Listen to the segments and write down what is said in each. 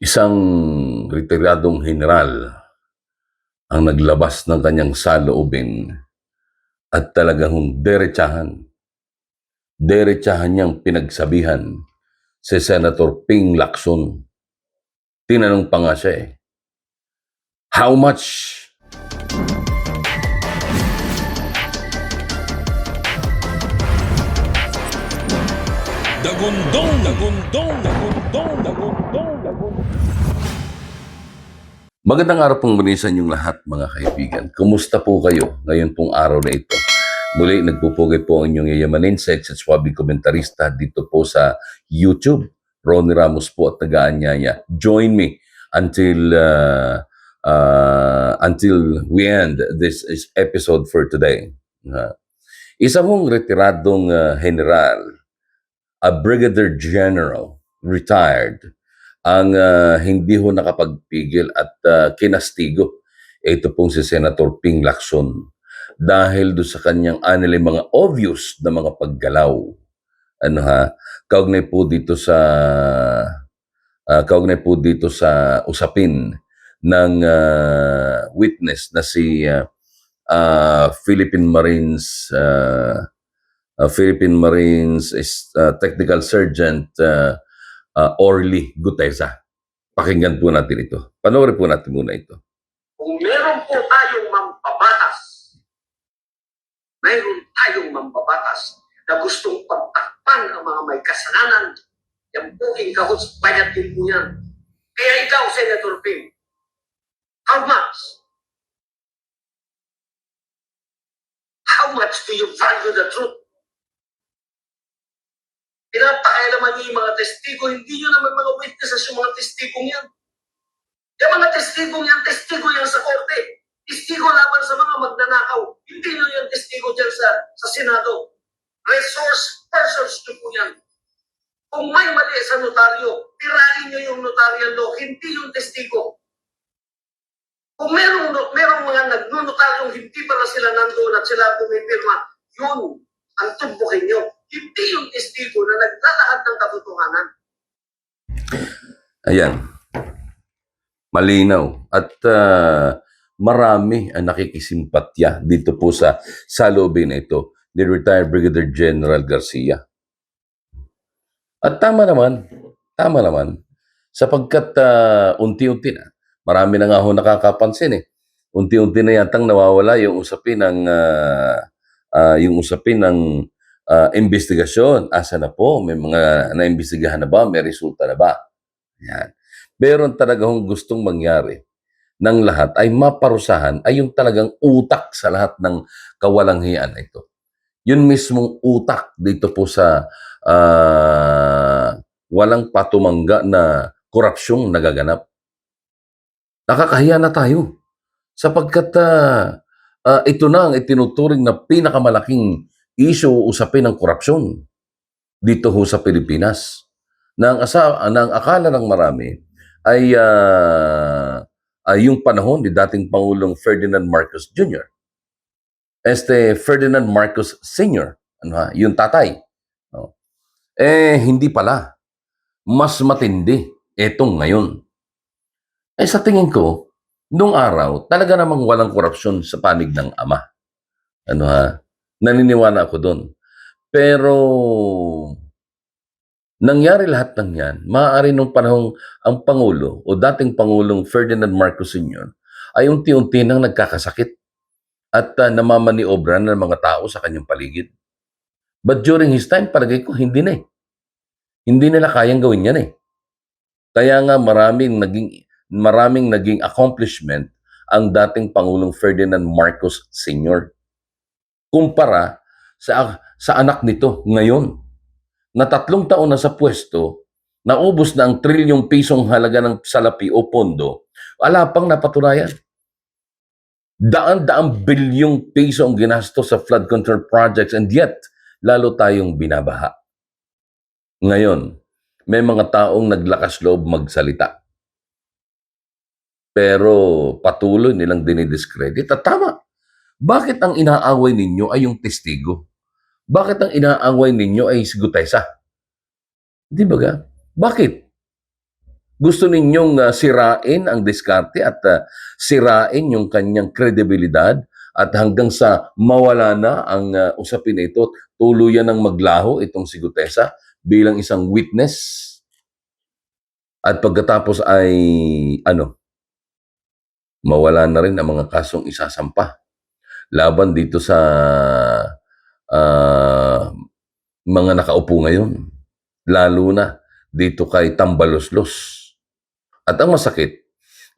Isang retiradong general ang naglabas ng kanyang saloobin at talagang derechahan. Derechahan niyang pinagsabihan si Senator Ping Lacson. Tinanong pa nga siya eh, How much Dagundong, dagundong, dagundong, dagundong, dagundong. Magandang araw pong muli sa inyong lahat mga kaibigan. Kumusta po kayo ngayon pong araw na ito? Muli, nagpupugay po ang inyong yayamanin, sex at swabi komentarista dito po sa YouTube. Ronnie Ramos po at nagaanyaya. Join me until uh, uh, until we end this is episode for today. Uh, isa hong retiradong uh, general, a brigadier general, retired, ang ah, hindi ho nakapagpigil at ah, kinastigo. Ito pong si Senator Ping Lacson dahil do sa kanyang anili mga obvious na mga paggalaw. Ano ha, kaugnay po dito sa ah, kaugnay po dito sa usapin ng ah, witness na si ah, ah, Philippine Marines ah, ah, Philippine Marines is ah, Technical Sergeant ah, ah, Orly Gutesa. Pakinggan po natin ito. Panoorin po natin muna ito. Kung meron po tayong mambabatas, mayroon tayong mambabatas na gustong pagtakpan ang mga may kasalanan, yan po inkahos, bayad din po yan. Kaya ikaw, Senator Ping, how much? How much do you value the truth? Pinapakailaman niyo yung mga testigo, hindi nyo naman mga witnesses yung mga testigong yan. Yung mga testigong yan, testigo yan sa korte. Testigo laban sa mga magnanakaw. Hindi nyo yung testigo dyan sa, sa Senado. Resource persons nyo po yan. Kung may mali sa notaryo, tirahin nyo yung notarial law, hindi yung testigo. Kung merong, merong mga nagnonotaryong hindi pala sila nandoon at sila pumipirma, yun ang tumbukin nyo. Hindi yung testigo na naglalahad ng katotohanan. Ayan. Malinaw. At ah, marami ang nakikisimpatya dito po sa salobin na ito ni retired Brigadier General Garcia. At tama naman, tama naman, sapagkat ah, unti-unti na, marami na nga ho nakakapansin eh. Unti-unti na yatang nawawala yung usapin ng ah, ah, yung usapin ng ah, investigasyon. Asa na po? May mga naimbestigahan na ba? May resulta na ba? Yan. Meron talaga hong gustong mangyari ng lahat ay maparusahan ay yung talagang utak sa lahat ng kawalangian na ito. Yun mismong utak dito po sa ah, walang patumangga na korupsyong nagaganap. Nakakahiya na tayo sapagkat ah, ah, ito na ang itinuturing na pinakamalaking issue usapin ng korupsyon dito ho sa Pilipinas na ang, asa, na ang akala ng marami ay ah, ay yung panahon ni dating Pangulong Ferdinand Marcos Jr. Este Ferdinand Marcos Sr. Ano ha? Yung tatay. No? Eh, hindi pala. Mas matindi etong ngayon. Eh, sa tingin ko, nung araw, talaga namang walang korupsyon sa panig ng ama. Ano ha? Naniniwala ako doon. Pero, nangyari lahat ng yan, maaari nung panahong ang Pangulo o dating Pangulong Ferdinand Marcos Sr. ay unti-unti nang nagkakasakit at uh, namamaniobra ng mga tao sa kanyang paligid. But during his time, palagay ko, hindi na eh. Hindi nila kayang gawin yan eh. Kaya nga maraming naging, maraming naging accomplishment ang dating Pangulong Ferdinand Marcos Sr. Kumpara sa, sa anak nito ngayon na tatlong taon na sa pwesto, naubos na ang trilyong pisong halaga ng salapi o pondo, wala pang napatunayan. Daan-daang bilyong piso ang ginasto sa flood control projects and yet, lalo tayong binabaha. Ngayon, may mga taong naglakas loob magsalita. Pero patuloy nilang dinidiscredit. At tama, bakit ang inaaway ninyo ay yung testigo? Bakit ang inaaway ninyo ay si Gutesa? Di ba ga? Bakit? Gusto ninyong ah, sirain ang diskarte at ah, sirain yung kanyang kredibilidad at hanggang sa mawala na ang ah, usapin ito, tuluyan ng maglaho itong si Gutesa bilang isang witness. At pagkatapos ay ano, mawala na rin ang mga kasong isasampa laban dito sa ah, mga nakaupo ngayon. Lalo na dito kay Tambaloslos. At ang masakit,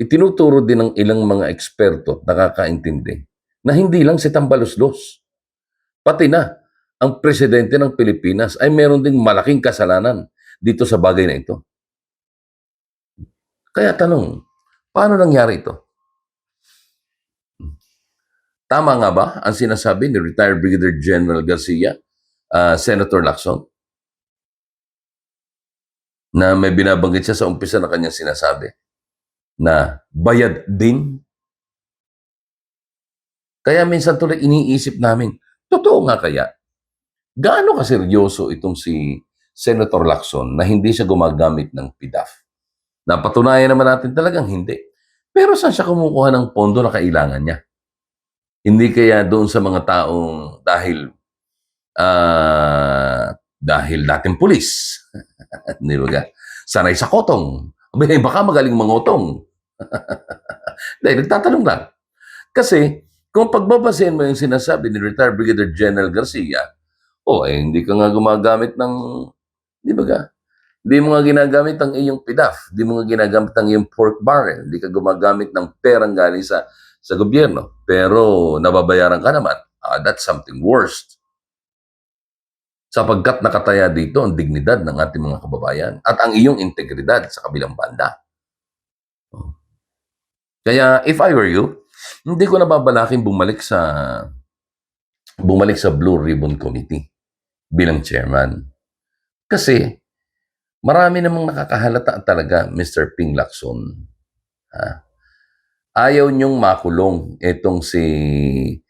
itinuturo din ng ilang mga eksperto nakakaintindi na hindi lang si Tambaloslos. Pati na ang presidente ng Pilipinas ay meron ding malaking kasalanan dito sa bagay na ito. Kaya tanong, paano nangyari ito? Tama nga ba ang sinasabi ni retired Brigadier General Garcia, ah, Senator Lacson? Na may binabanggit siya sa umpisa na kanyang sinasabi na bayad din. Kaya minsan tuloy iniisip namin, totoo nga kaya, gaano kaseryoso itong si Senator Lacson na hindi siya gumagamit ng PIDAF? Napatunayan naman natin talagang hindi. Pero saan siya kumukuha ng pondo na kailangan niya? Hindi kaya doon sa mga taong dahil ah dahil dating pulis. Di ba? Sanay sa kotong. Abay, baka magaling mangotong. Dahil nagtatanong lang. Kasi, kung pagbabasehin mo yung sinasabi ni retired Brigadier General Garcia, oh, eh, hindi ka nga gumagamit ng, di ba ga? Hindi mo nga ginagamit ang iyong PIDAF. Hindi mo nga ginagamit ang iyong pork barrel. Hindi ka gumagamit ng perang galing sa sa gobyerno. Pero nababayaran ka naman. Ah, that's something worse. Sapagkat nakataya dito ang dignidad ng ating mga kababayan at ang iyong integridad sa kabilang banda. Oh. Kaya if I were you, hindi ko nababalaking bumalik sa bumalik sa Blue Ribbon Committee bilang chairman. Kasi marami namang nakakahalata talaga, Mr. Ping Lacson. Ha? Ayaw niyong makulong itong si...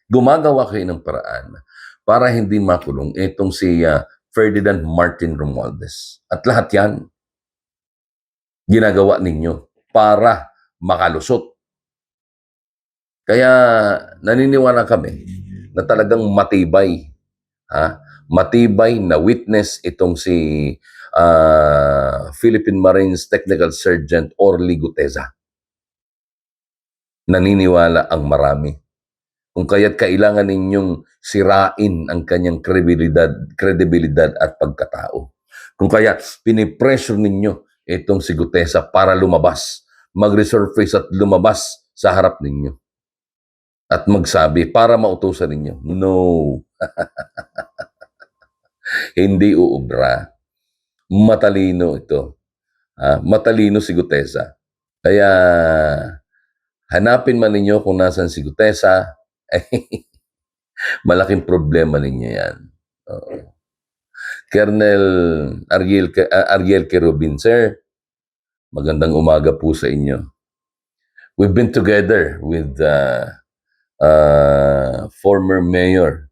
Gumagawa kayo ng paraan para hindi makulong itong si ah, Ferdinand Martin Romualdez. At lahat yan, ginagawa ninyo para makalusot. Kaya naniniwala kami na talagang matibay, ha? matibay na witness itong si ah, Philippine Marines Technical Sergeant Orly Guteza. Naniniwala ang marami. Kung kaya't kailangan ninyong sirain ang kanyang kredibilidad, kredibilidad at pagkatao. Kung kaya pinipressure ninyo itong si Gutesa para lumabas, mag-resurface at lumabas sa harap ninyo. At magsabi para mautusan ninyo, no, hindi uubra. Matalino ito. Ah, matalino si Gutesa. Kaya hanapin man ninyo kung nasan si Gutesa, malaking problema ninyo yan. Oo. Colonel Ariel, uh, Ariel Kerubin, sir, magandang umaga po sa inyo. We've been together with uh, uh, former mayor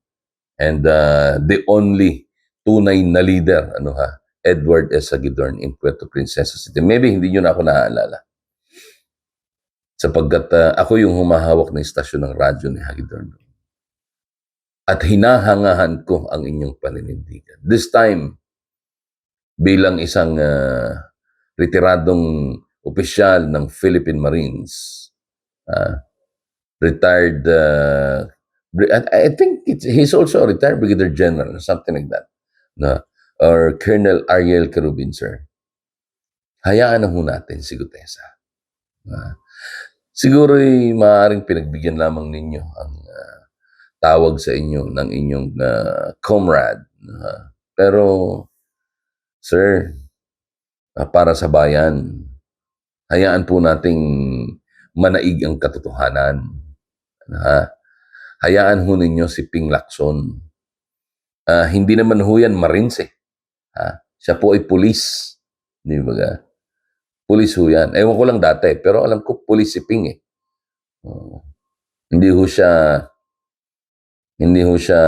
and uh, the only tunay na leader, ano ha, Edward S. Aguidorn in Puerto Princesa City. Maybe hindi nyo na ako naaalala. Sapagkat uh, ako yung humahawak ng istasyon ng radyo ni Hagidorn. At hinahangahan ko ang inyong paninindigan. This time, bilang isang uh, retiradong opisyal ng Philippine Marines, uh, retired, uh, I think it's, he's also a retired brigadier general, something like that, na or Colonel Ariel Kerubin, sir. Hayaan na ho natin si Gutesa. Uh, siguro ay maaaring pinagbigyan lamang ninyo ang uh, tawag sa inyo ng inyong uh, comrade. Uh, pero, sir, uh, para sa bayan, hayaan po nating manaig ang katotohanan. Ha? Hayaan ho ninyo si Ping Lacson. Ah, hindi naman ho yan Marines eh. Ha? Siya po ay pulis. Di ba? Pulis ho yan. Ewan ko lang dati, pero alam ko pulis si Ping eh. Oh. Hindi ho siya hindi ho siya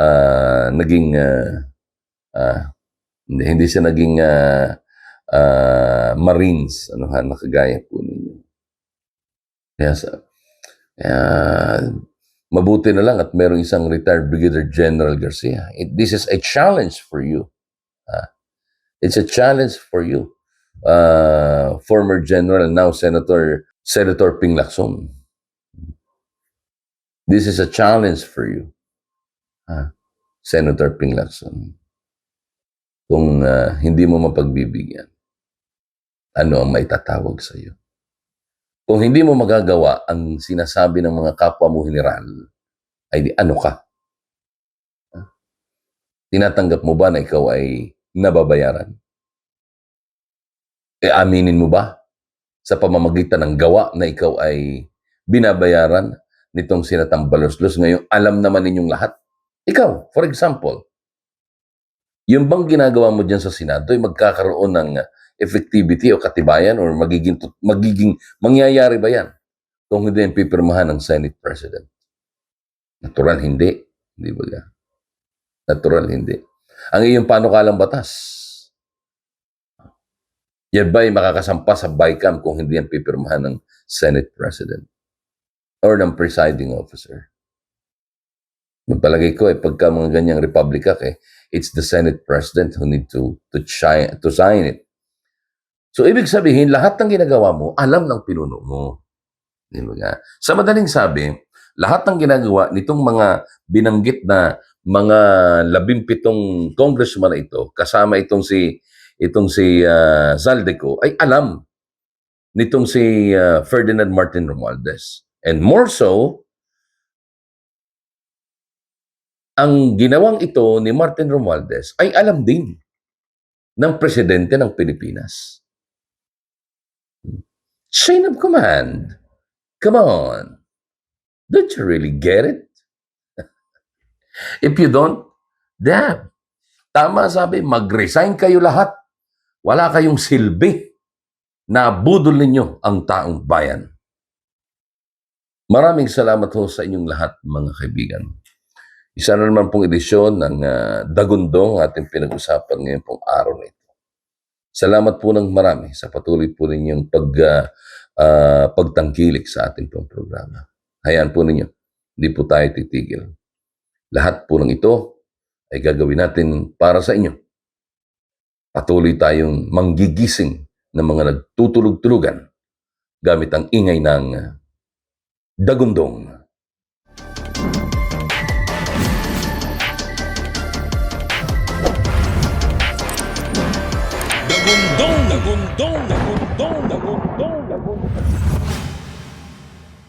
ah, naging ah, ah, hindi, hindi siya naging ah, ah, Marines, ano ha, nakagaya po ninyo. Kaya sa, kaya, mabuti na lang at merong isang retired Brigadier General Garcia. It, this is a challenge for you. Ah, it's a challenge for you. Uh, former General, now Senator, Senator Ping Lacson. This is a challenge for you. Ah, Senator Ping Lacson. Kung ah, hindi mo mapagbibigyan, ano ang may tatawag sa iyo? Kung hindi mo magagawa ang sinasabi ng mga kapwa mo general, ay di ano ka? Tinatanggap mo ba na ikaw ay nababayaran? E aminin mo ba sa pamamagitan ng gawa na ikaw ay binabayaran nitong sinatambalos-los ngayon alam naman ninyong lahat? Ikaw, for example, yung bang ginagawa mo dyan sa Senado ay magkakaroon ng effectivity o katibayan or magiging, magiging mangyayari ba yan kung hindi yung pipirmahan ng Senate President? Natural, hindi. Hindi ba? Natural, hindi. Ang iyong panukalang batas, yan ba ay makakasampa sa BICAM kung hindi yan pipirmahan ng Senate President or ng presiding officer? Magpalagay ko eh, pagka mga ganyang Republic Act eh, it's the Senate President who need to to, chi- to sign it. So, ibig sabihin, lahat ng ginagawa mo, alam ng pinuno mo. Di ba nga? Sa madaling sabi, lahat ng ginagawa nitong mga binanggit na mga labimpitong congressman na ito, kasama itong si itong si ah, Zaldeco, ay alam nitong si ah, Ferdinand Martin Romualdez. And more so, ang ginawang ito ni Martin Romualdez ay alam din ng presidente ng Pilipinas. Chain of command. Come on. Don't you really get it? If you don't, damn. Tama sabi, mag-resign kayo lahat. Wala kayong silbi na budol ninyo ang taong bayan. Maraming salamat ho sa inyong lahat, mga kaibigan. Isa na naman pong edisyon ng ah, Dagundong ating pinag-usapan ngayon pong araw na ito. Salamat po ng marami sa patuloy po ninyong pag, ah, ah, pagtangkilik sa ating pong programa. Hayaan po ninyo, hindi po tayo titigil. Lahat po ng ito ay gagawin natin para sa inyo. Patuloy tayong manggigising ng mga nagtutulog-tulugan gamit ang ingay ng dagundong.